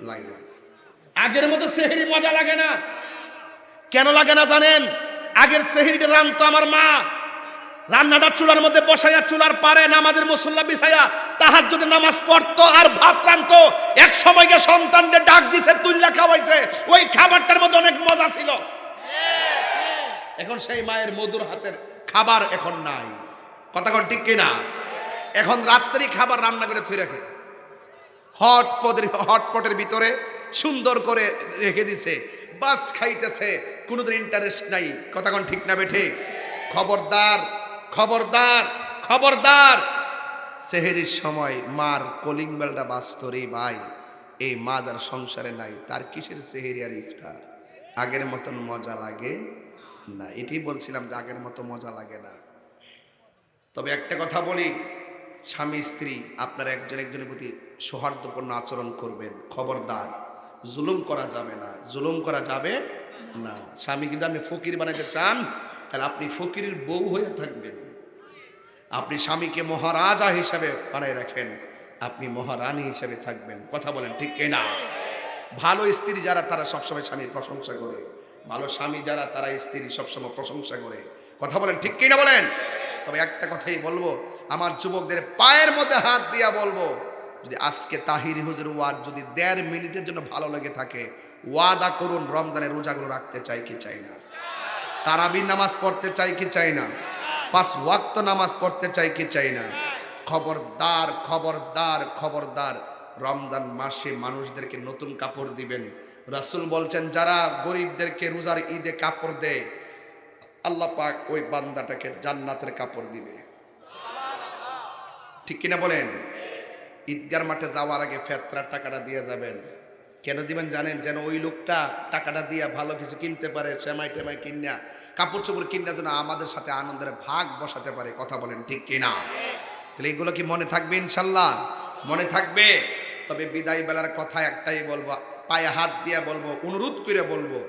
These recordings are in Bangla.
লাগে। আগের মতো সেহেরি মজা লাগে না। কেন লাগে না জানেন? আগের সেহরিটা রান্তো আমার মা। রান্নাটা চুলার মধ্যে বসাইয়া চুলার পারে নামাজের মুসল্লা বিছাইয়া তাহার যদি নামাজ পড়তো আর ভাত রান্তো এক সময় গিয়ে সন্তানকে ডাক দিছে তুল্লা খাওয়াইছে। ওই খাবারটার মধ্যে অনেক মজা ছিল। এখন সেই মায়ের মধুর হাতের খাবার এখন নাই। কথা কোন ঠিক কিনা? এখন রাত্রি খাবার রান্না করে থুই রাখে। হট পদের হটপটের ভিতরে সুন্দর করে রেখে দিছে। বাস খাইতেছে, কোনোদিন ইন্টারেস্ট নাই। কথা কোন ঠিক না বেঠে? খবরদার খবরদার খবরদার। সেহেরির সময় মার কলিং বেলটা বাঁচত রে ভাই। এই মা যার সংসারে নাই, তার কিসের সেহেরি আর ইফতার? আগের মতন মজা লাগে না? এটাই বলছিলাম যে আগের মতো মজা লাগে না। তবে একটা কথা বলি স্বামী, স্ত্রী, আপনারা একজন একজনের প্রতি সৌহার্দ্যপূর্ণ আচরণ করবেন। খবরদার, জুলুম করা যাবে না। জুলুম করা যাবে না। স্বামী কিন্তু আপনি ফকির বানাইতে চান, তাহলে আপনি ফকিরের বউ হয়ে থাকবেন। আপনি স্বামীকে মহারাজা হিসাবে বানায় রাখেন। আপনি মহারানী হিসাবে থাকবেন। কথা বলেন, ঠিক না? ভালো স্ত্রী যারা, তারা সবসময় স্বামীর প্রশংসা করে। ভালো স্বামী যারা, তারা স্ত্রী সবসময় প্রশংসা করে। কথা বলেন, ঠিক কিনা বলেন? তবে একটা কথাই বলব আমার যুবকদের পায়ের মধ্যে হাত দিয়া বলব, যদি আজকে তাহির হুজুর ওয়াদ যদি দেড় মিনিটের জন্য ভালো লেগে থাকে, ওয়াদা করুন রমজানের রোজাগুলো রাখতে চাই কি চাই না? তারাবির নামাজ পড়তে চাই কি চাই না? পাঁচ ওয়াক্ত নামাজ পড়তে চাই কি চাই না? খবরদার খবরদার খবরদার, রমজান মাসে মানুষদেরকে নতুন কাপড় দিবেন। রাসূল বলছেন, যারা গরিবদেরকে রোজার ঈদে কাপড় দেয়, আল্লাহ পাক ওই বান্দাটাকে জান্নাতের কাপড় দিবে। ঠিক কিনা বলেন? ঈদগার মাঠে যাওয়ার আগে ফেতরার টাকাটা দিয়ে যাবেন। কেন দিবেন জানেন? যেন ওই লোকটা টাকাটা দিয়ে ভালো কিছু কিনতে পারে, সেমাই টেমাই কিনা কাপড় চোপড় কিনা যেন আমাদের সাথে আনন্দের ভাগ বসাতে পারে, কথা বলেন ঠিক কিনা? তাহলে এগুলো কি মনে থাকবে ইনশাল্লাহ? মনে থাকবে। তবে বিদায় বেলার কথা একটাই বলব, পায়ে হাত দিয়ে বলব, অনুরোধ করে বলব,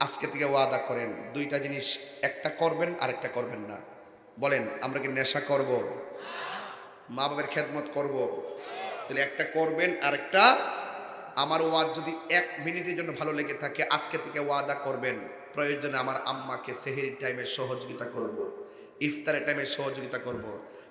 আজকে থেকে ওয়াদা করেন, দুইটা জিনিস, একটা করবেন আর একটা করবেন না। বলেন, আমরা কি নেশা করব? মা বাবার খেদমত করব তাহলে একটা করবেন আর একটা আমার ওয়াদ যদি এক মিনিটের জন্য ভালো লেগে থাকে, আজকে থেকে ওয়াদা করবেন, প্রয়োজনে আমার আম্মাকে সেহেরির টাইমের সহযোগিতা করব। ইফতারের টাইমের সহযোগিতা করব।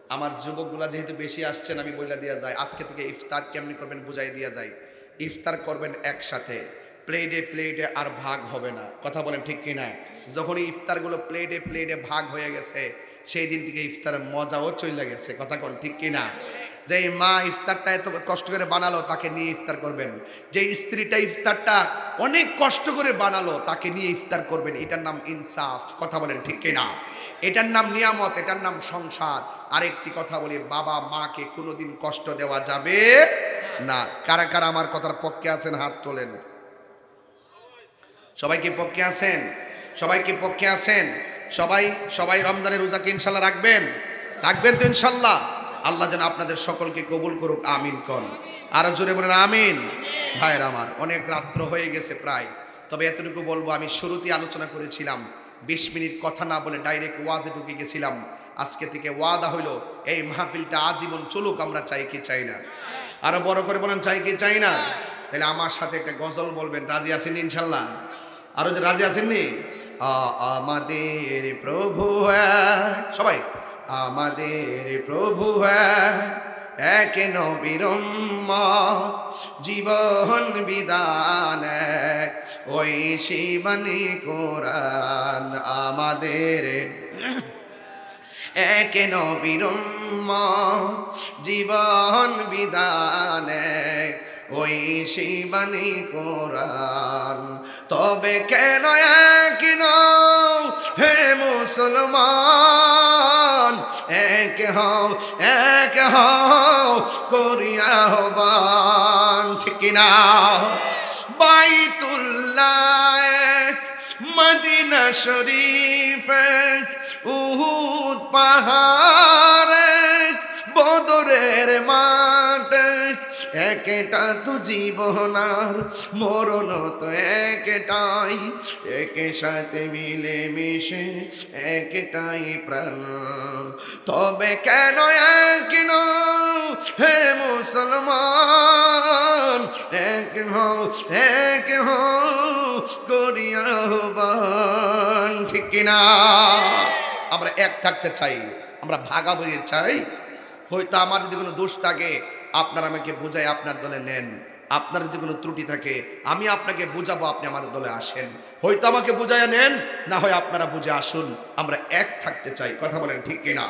আমার যুবকগুলা যেহেতু বেশি আসছেন আমি বইলা দেওয়া যায় আজকে থেকে ইফতার কেমনি করবেন বুঝাই দেওয়া যায় ইফতার করবেন একসাথে প্লেটে প্লেটে আর ভাগ হবে না কথা বলেন ঠিক কিনা যখনই ইফতারগুলো প্লেটে প্লেটে ভাগ হয়ে গেছে সেই দিন থেকে ইফতারের মজাও চলে গেছে, কথা কোন ঠিক কিনা? যে মা ইফতারটা এত কষ্ট করে বানালো, তাকে নিয়ে ইফতার করবেন। যে স্ত্রীটা ইফতারটা অনেক কষ্ট করে বানালো, তাকে নিয়ে ইফতার করবেন। এটার নাম ইনসাফ, কথা বলেন ঠিক কিনা? এটার নাম নিয়ামত, এটার নাম সংসার। আরেকটি কথা বলি, বাবা মাকে কোনোদিন কষ্ট দেওয়া যাবে না। কারা কারা আমার কথার পক্ষে আছেন, হাত তোলেন। সবাই কি পক্ষে আছেন? সবাই কি পক্ষে আছেন? সবাই সবাই রমজানের রোজাকে ইনশাল্লাহ রাখবেন। রাখবেন তো ইনশাল্লাহ। আল্লাহ যেন আপনাদের সকলকে কবুল করুক, আমিন কন। আরও জোরে বলেন, আমিন। ভাইয়ের আমার, অনেক রাত্র হয়ে গেছে প্রায়। তবে এতটুকু বলব, আমি শুরুতেই আলোচনা করেছিলাম। বিশ মিনিট কথা না বলে ডাইরেক্ট ওয়াজে ঢুকে গেছিলাম। আজকে থেকে ওয়াদা হইল, এই মাহফিলটা আজীবন চলুক, আমরা চাই কি চাই না। আরও বড় করে বলেন, চাই কি চাই না? তাহলে আমার সাথে একটা গজল বলবেন, রাজি আছেন ইনশাল্লাহ? আরও যে রাজি আছেননি আ- আমাদের প্রভু। সবাই আমাদের প্রভু এক, এক নবীর উম্মত, জীবন বিদান ওই শিবানী কোরআন আমাদের এক নবীর উম্মত, জীবন বিদান ওই শিবানী কোরআন। তবে কেন এক নও হে মুসলমান? এক হও এক হও করিয়া হবান ঠিক না বাইতুল্লাহ মদিনা শরীফ উহুদ পাহাড় বদরের এক, একটা তো জীবনার মরণ তো একটাই। একে সাথে মিলে মিশে একটাই প্রাণ। তবে কেন এক হে মুসলমান? এক হও এক হও করিয়া ঠিক কিনা আমরা এক থাকতে চাই, আমরা ভাগাভাগি চাই। হয়তো আমার যদি কোনো দোষ থাকে আপনারা আমাকে বোঝাই আপনার দলে নেন। আপনার যদি কোনো ত্রুটি থাকে, আমি আপনাকে বুঝাবো আপনি আমাদের দলে আসেন। হয়তো আমাকে বুঝাইয়া নেন, না হয় আপনারা বুঝে আসুন। আমরা এক থাকতে চাই, কথা বলেন ঠিক কিনা?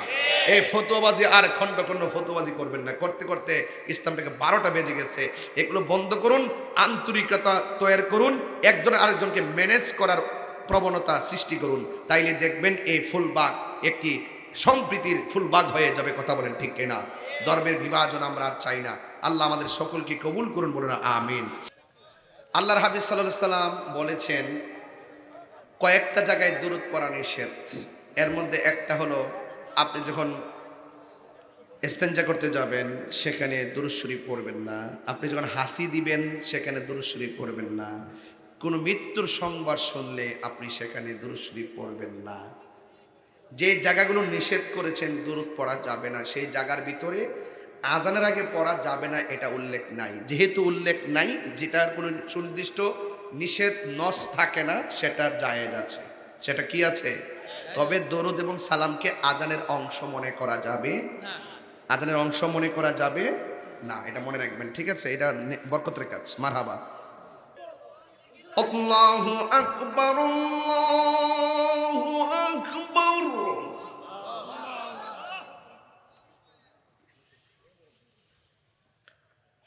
এই ফতোবাজি আর খণ্ড খণ্ড ফতোবাজি করবেন না। করতে করতে ইসলামটাকে বারোটা বেজে গেছে। এগুলো বন্ধ করুন, আন্তরিকতা তৈরি করুন, একজন আরেকজনকে ম্যানেজ করার প্রবণতা সৃষ্টি করুন। তাইলে দেখবেন এই ফুলবাগ একটি সম্প্রীতির ফুলবাগ হয়ে যাবে, কথা বলেন ঠিক কিনা? ধর্মের বিভাজন আমরা আর চাই না। আল্লাহ আমাদের সকলকে কবুল করুন বলে না আমিন। আল্লাহর হাবিজ সাল্লাহ সাল্লাম বলেছেন, কয়েকটা জায়গায় দূরত পড়া নিষেধ। এর মধ্যে একটা হলো, আপনি যখন এস্তেঞ্জা করতে যাবেন, সেখানে দুরুশ্বরী পড়বেন না। আপনি যখন হাসি দিবেন, সেখানে দুরুশ্বরী পড়বেন না। কোনো মৃত্যুর সংবাদ শুনলে আপনি সেখানে দুরুশ্বরী পড়বেন না। যে জায়গাগুলো নিষেধ করেছেন দূরত পড়া যাবে না। সেই জায়গার ভিতরে আজানের আগে পড়া যাবে না, এটা উল্লেখ নাই। যেহেতু উল্লেখ নাই, যেটার কোনো সুনির্দিষ্ট নিষেধ নস থাকে না সেটার জায়েজ আছে। সেটা কি আছে? তবে দরুদ এবং সালামকে আজানের অংশ মনে করা যাবে। আজানের অংশ মনে করা যাবে? না, এটা মনে রাখবেন, ঠিক আছে? এটা বরকতের কাজ, মারহাবা। আল্লাহু আকবার আল্লাহু আকবার।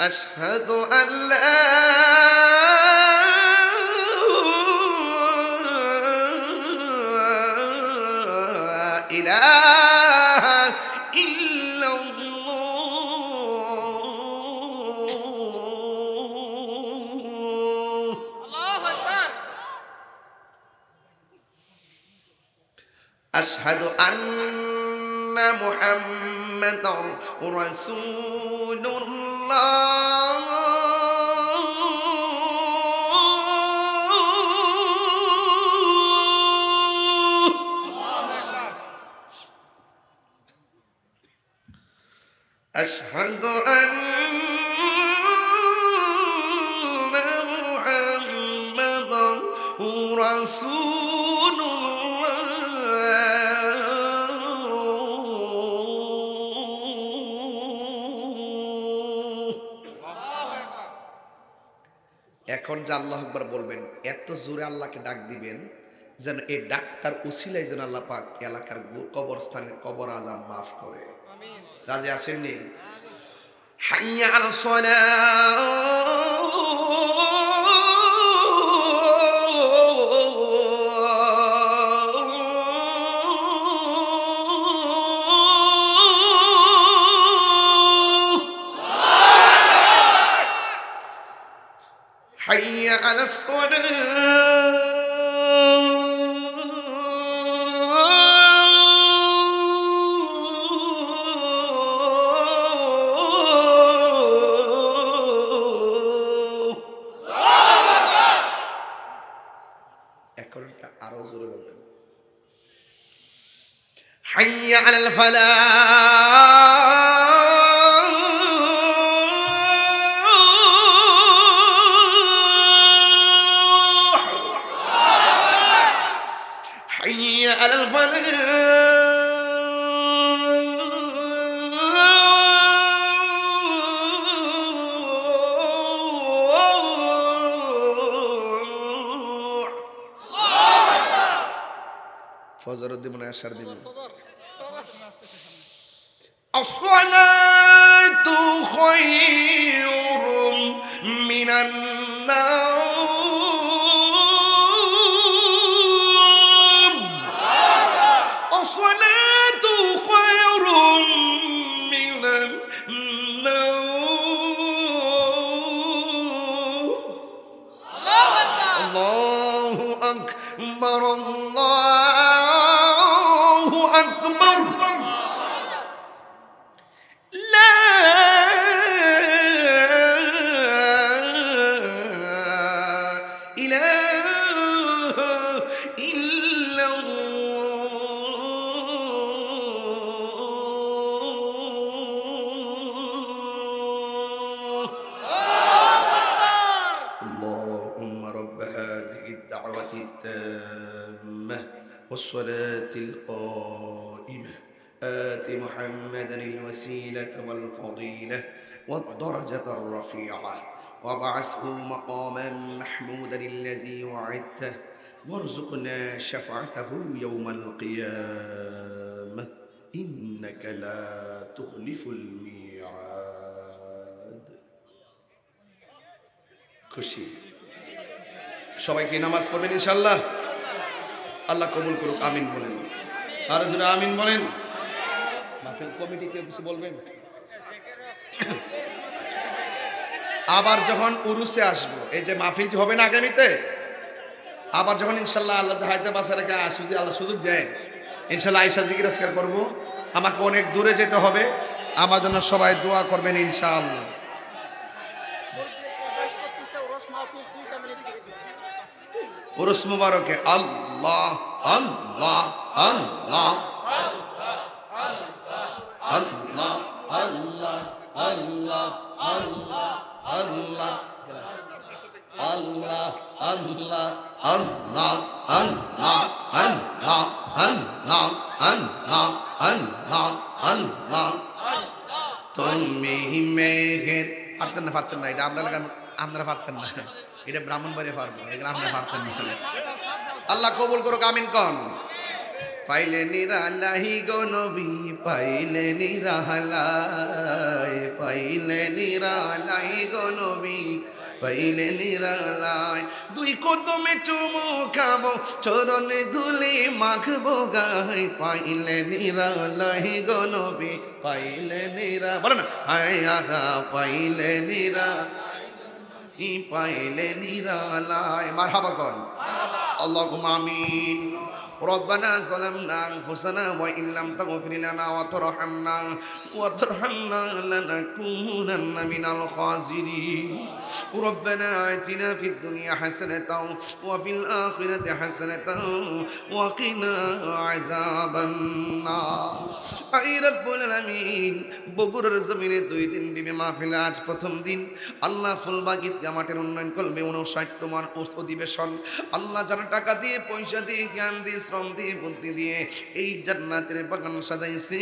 أشهد أن لا إله إلا الله. أشهد أن محمدا رسول الله. أشهد أن محمدا رسول الله এখন যে আল্লাহ আকবার বলবেন এত জোরে আল্লাহকে ডাক দিবেন যেন এই ডাকটার উসিলাই যেন আল্লাহ পাক এলাকার গো- কবরস্থানের কবর আজাব মাফ করে রাজে আসেননি হাইয়া আল حي على الصلاة فلا حي على الفلاح ফজরের দিব না আসার দিব 回忆 والصلاة القائمة آت محمدا الوسيلة والفضيلة والدرجة الرفيعة وابعثه مقاما محمودا الذي وعدته وارزقنا شفاعته يوم القيامة إنك لا تخلف الميعاد খুশি সবাই কি নামাজ পড়বেন ইনশাল্লাহ আল্লাহ কবুল করুক আমিন বলেন। আর যদি আমিন বলেন। মাহফিল কমিটি কেউ কিছু বলবেন? আবার যখন উরুসে আসব এই যে মাহফিল হবে না আগামীতে আবার যখন ইনশাল্লাহ আল্লাহ হায়তে বাসা রেখে যদি আল্লাহ সুযোগ দেয় ইনশাল্লাহ আইসা জিজ্ঞাসা করব। আমাকে অনেক দূরে যেতে হবে। আমার জন্য সবাই দোয়া করবেন ইনশাআল্লাহ। উরুস মুবারকে আল্লাহ। আল্লাহ আল্লাহ আল্লাহ আল্লাহ আল্লাহ আল্লাহ আল্লাহ আল্লাহ আল্লাহ আল্লাহ আল্লাহ আল্লাহ আল্লাহ আল্লাহ আল্লাহ আল্লাহ তুমি মেঘের পারতেন না পারতেন না এটা আপনারা আপনারা পারতেন না এটা ব্রাহ্মণবাড়ি পারব এগুলো আপনারা পারতেন না আল্লাহ কবুল করুক, আমিন কন। পাইলে নিরালাহি গো নবী, পাইলে নিরালাই পাইলে নিরালাই গো নবী, পাইলে নিরালাই দুই কদমে চুমু খাব, চরণে ধুলি মাখবো গাই পাইলে নিরালাই গো নবী, পাইলে নিরা, বলো না আয় আগা পাইলে নিরা পাইলে নিরালায়। মারহাবা কন। আল্লাহ আমিন। রব্বানা জালামনা আনফুসানা ওয়া বগুড়ার জমিনে দুই দিন বিবে মাহফিল, আজ প্রথম দিন। আল্লাহ ফুলবাগিত গামাটের উন্নয়ন কলমে উনষাটতম অধিবেশন। আল্লাহ যারা টাকা দিয়ে পয়সা দিয়ে জ্ঞান দিয়ে শ্রম দিয়ে, বুদ্ধি দিয়ে এই জান্নাতের বাগান সাজাইছে।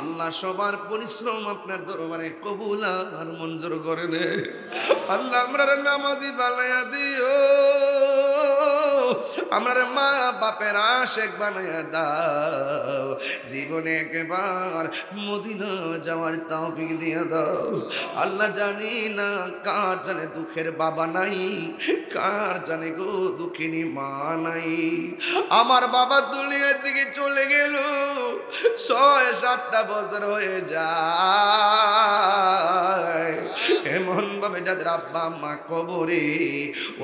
আল্লাহ সবার পরিশ্রম আপনার দরবারে কবুল আর মঞ্জুর করে নে আল্লাহ আমরা নামাজি বানায়া দিও। আমরা মা বাপের আশেক বানায়া দাও। জীবনে একবার মদিনা যাওয়ার তৌফিক দিয়ে দাও। আল্লাহ জানি না কার জানে দুঃখের বাবা নাই, কার জানে গো দুঃখিনী মা নাই। আমার বাবা দুনিয়ার দিকে চলে গেল ছয় সাতটা বছর হয়ে যায়। এমন ভাবে যাদের আব্বা মা কবরে,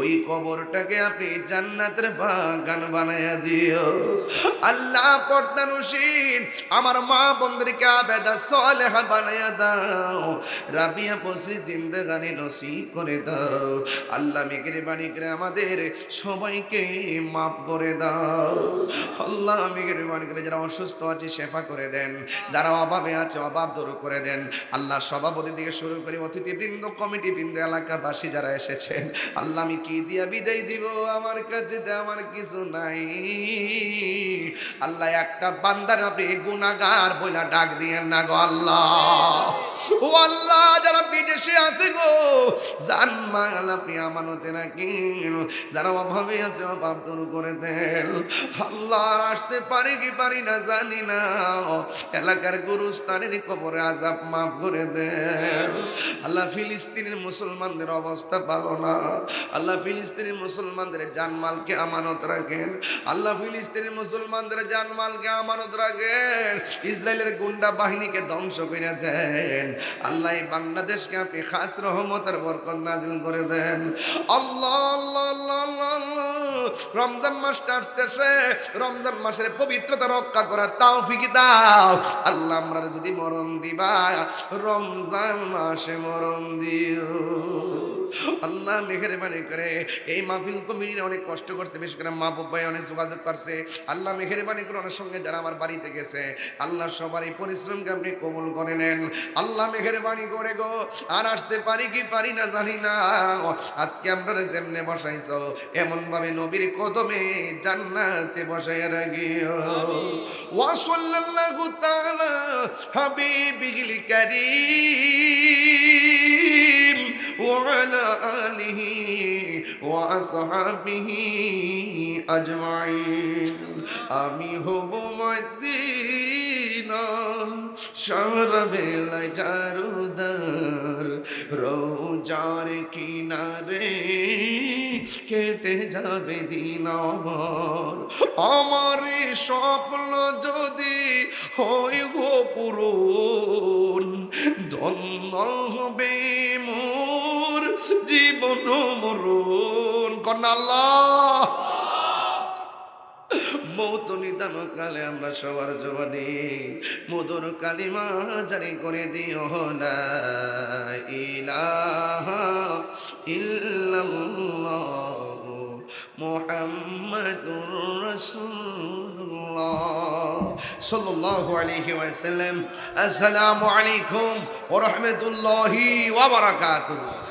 ওই কবরটাকে আপনি জান্নাতের বাগান বানায়া দিও। আল্লাহ পর্দানুসীন আমার মা বন্ধুকে আবেদা সলেহা বানায়া দাও। রাবিয়া পসি জিন্দেগানি নসিব করে দাও। আল্লাহ মেঘের বাণী করে আমাদের সবাইকে মাফ করে দাও। আল্লাহ মেঘের বাণী করে যারা অসুস্থ আছে, শেফা করে দেন। যারা অভাবে আছে, অভাব দূর করে দেন। আল্লাহ সভাপতি থেকে শুরু করে অতিথিবৃন্দ কমিটি বৃন্দ এলাকাবাসী যারা এসেছেন, আল্লাহ আমি কি দিয়া বিদায় দিব? আমার কাছে চাইতে আমার কিছু নাই। আল্লাহ একটা বান্দার আপনি গুনাগার বইলা ডাক দিয়েন না গো আল্লাহ। ও আল্লাহ, যারা বিদেশে আছে গো জানমাল আপনি আমানতে যারা অভাবে আছে, অভাব দূর করে দেন। আল্লাহ আসতে পারি কি পারি না জানি না। এলাকার গুরুস্থানের কবরে আজাব মাফ করে দেন। আল্লাহ, ফিলিস্তিনের মুসলমানদের অবস্থা ভালো না। আল্লাহ, ফিলিস্তিনের মুসলমানদের জানমালকে আমানত রাখেন। আল্লাহ ফিলিস্তিনের মুসলমানদের জানমালকে আমানত রাখেন। ইসরায়েলের গুন্ডা বাহিনীকে ধ্বংস করে দেন। আল্লাহ বাংলাদেশকে আপনি খাস রহমতের বরকত নাজিল করে দেন। আল্লাহ রমজান মাসটা আসতেছে। রমজান মাসের পবিত্রতা রক্ষা করার তাও ফিকি দাও। আল্লাহ আমরা যদি মরণ দিবা, রমজান মাসে মরণ দিও। আল্লাহ মেঘেরবানি করে। এই মাহফিল কমিটি অনেক কষ্ট করছে বিশেষ করে মা বাবাই অনেক যোগাযোগ করছে। আল্লাহ মেঘেরবানি করে অনেক সঙ্গে যারা আমার বাড়িতে গেছে আল্লাহ সবার এই পরিশ্রমকে আপনি কবুল করে নেন। আল্লাহ মেঘেরবানি করে গো আর আসতে পারি কি পারি না জানি না। আজকে আমরা যেমনে বসাইছো এমন ভাবে নবীর কদমে জান্নাতে বসাইয়া রাখিও। ওয়া সাল্লাল্লাহু তাআলা হাবিবিল কারীম। وعلى آله وأصحابه أجمعين আমি হব মদিনা সারা বেলায় জারুদার রোজার কিনারে কেটে যাবে দিন আমার আমার এই স্বপ্ন যদি হয় গো পূরণ দ্বন্দ্ব হবে মোর জীবন মরণ। কন্যা আল্লাহ। মৌত নিদান কালে আমরা সবার জবানে মধুর কালিমা জারি করে দিও, লা ইলাহা ইল্লাল্লাহ মুহাম্মাদুর রাসূলুল্লাহ সাল্লাল্লাহু আলাইহি ওয়াসাল্লাম। আসসালামু আলাইকুম ওয়া রাহমাতুল্লাহি ওয়া বারাকাতুহু।